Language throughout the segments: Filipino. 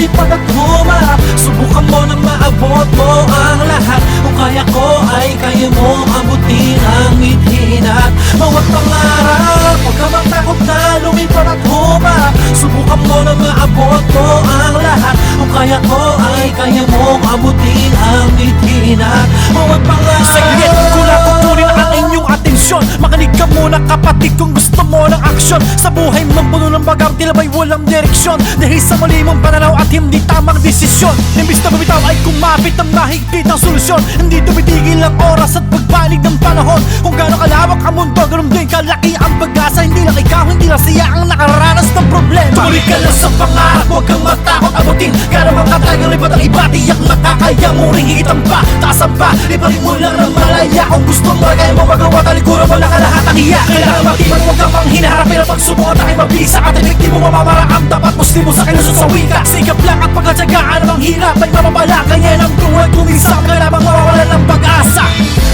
lumipad at Subukan mo na maabot mo ang lahat. Kung kaya ko ay kaya mo abutin ang ngithin at Bawat pangarap, huwag ka magtakot na lumipad at humarap Subukan mo na maabot mo ang lahat. Kung kaya ko ay kaya mo abutin ang ngithin at Bawat pangarap. Saglit, kung nakukunin ang inyong atensyon. Makinig ka muna kapatid kung gusto mo ng aksyon. Sa buhay mong puno ng bagang tila walang direksyon. Dahil sa mali mong pananaw at hindi tamang desisyon. Imbis na bumitaw ay kumapit ang mahigpit ng solusyon. Hindi tumitigil ang oras at pagbalig ng panahon. Kung gaano kalawak ang mundo, ganun din kalaki ang pag-asa. Hindi lang ikaw, hindi lang siya ang nakaranas ng problema. Tuloy ka lang sa pangarap, huwag kang matakot abutin. Kaya makatagal lipat ang iba, tiyak makakaya mo ring itampa Taasan pa, iparin mo lang ng malaya. Kung gusto mo, kaya mo magawa, talikuran mo lang ang lahat ng iya. Kailangan matibag, huwag kang manghinarap Pero pagsubok at aking mabisa at hindi mo mamamaraang Dapat muslim sa kilusot sa wika. Sikap lang at pagkatsagaan ang hirap ay mapapala Kaya ng buhay kumisap, kaya namang mawawalan ng pag-asa.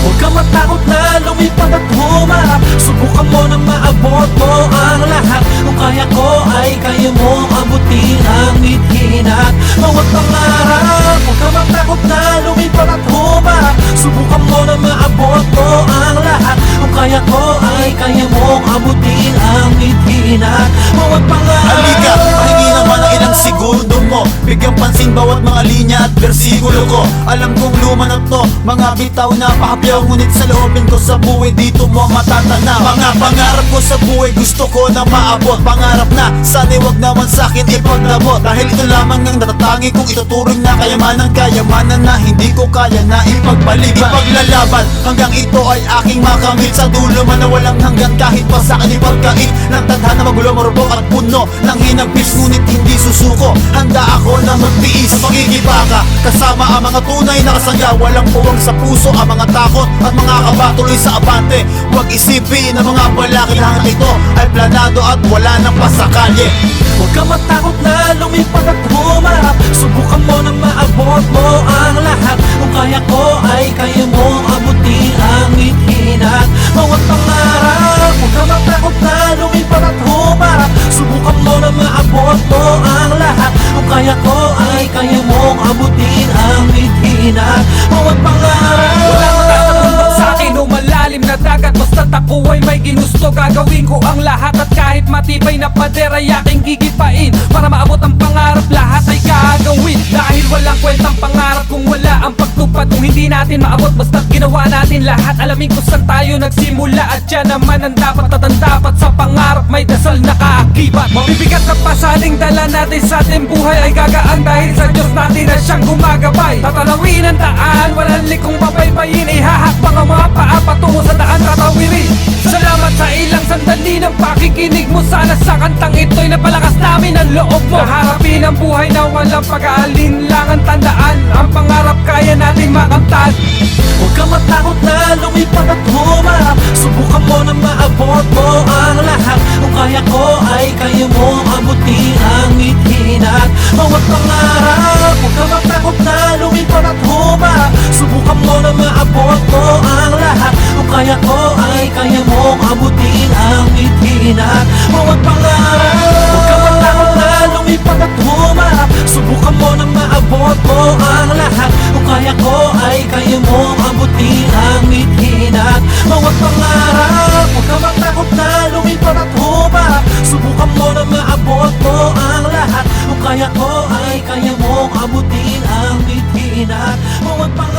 Huwag ka matakot na lumipad Bigyan pansin bawat mga linya at bersikulo ko. Alam kong luma na to, mga bitaw na pahapyaw Ngunit sa loobin ko sa buhay dito mo matatanaw. Mga pangarap ko sa buhay gusto ko na maabot. Pangarap na, sana'y wag naman sa'kin ipagdamot Dahil ito lamang ang natatangi kong ituturing na kayamanan Kayamanan na hindi ko kaya na ipagbalik Ipaglalaban hanggang ito ay aking makamit. Sa dulo man na walang hanggan kahit pa sa'kin ipagkait Ng tadhana magulo, marupok at puno Nang hinagpis ngunit hindi susuko. Handa ako na magtiis sa pagkikipaka Kasama ang mga tunay na kasangga Walang puwang sa puso ang mga takot At mga kaba tuloy sa abante. Huwag isipin ang mga balakid Lahat ito ay planado at wala nang pasakalye. Huwag ka matakot na lumipad at humarap. Subukan mo na maabot mo ang lahat. Kung kaya ko ay kaya mo abutin ang mithin at bawat pangarap Huwag ka matakot na lumipad at humarap. Subukan mo na maabot mo ang lahat Kung kaya ko ay kaya mo abutin ang mithin at bawat pangarap. Wala makakatumbak sa akin o malalim na dagat. Basta't ako ay may ginusto Gagawin ko ang lahat. At kahit matibay na pader ay aking gigipain. Para maabot ang pangarap lahat ay gagawin. Dahil walang kwentang pangarap kung wala ang pagtupad Kung hindi natin maabot basta't ginawa natin lahat. Alamin kung saan tayo nagsimula At yan naman ang dapat at ang dapat sa pangarap May dasal na kaakibat? Mabibigat na pasaling dala natin sa ating buhay Ay gagaan dahil sa Diyos natin na siyang gumagabay. Tatalawin ang daan, walang likong pabaybayin Ihahakbang ang mga paa patungo sa daan tatawirin. Salamat sa ilang sandali ng pakikinig mo Sana sa kantang ito'y napalakas namin ang loob mo. Harapin ang buhay na walang pag-aalinlangan Tandaan, at humarap Subukan mo na maabot mo ang lahat. Kung kaya ko ay kaya mo abutin ang mithin at bawat pangarap Huwag ka matakot na lumipad at humarap Subukan mo na maabot mo ang lahat. Kung kaya ko ay kaya mo abutin ang mithin at bawat pangarap kaya ko ay kaya mong abutin ang bithin at huwag pang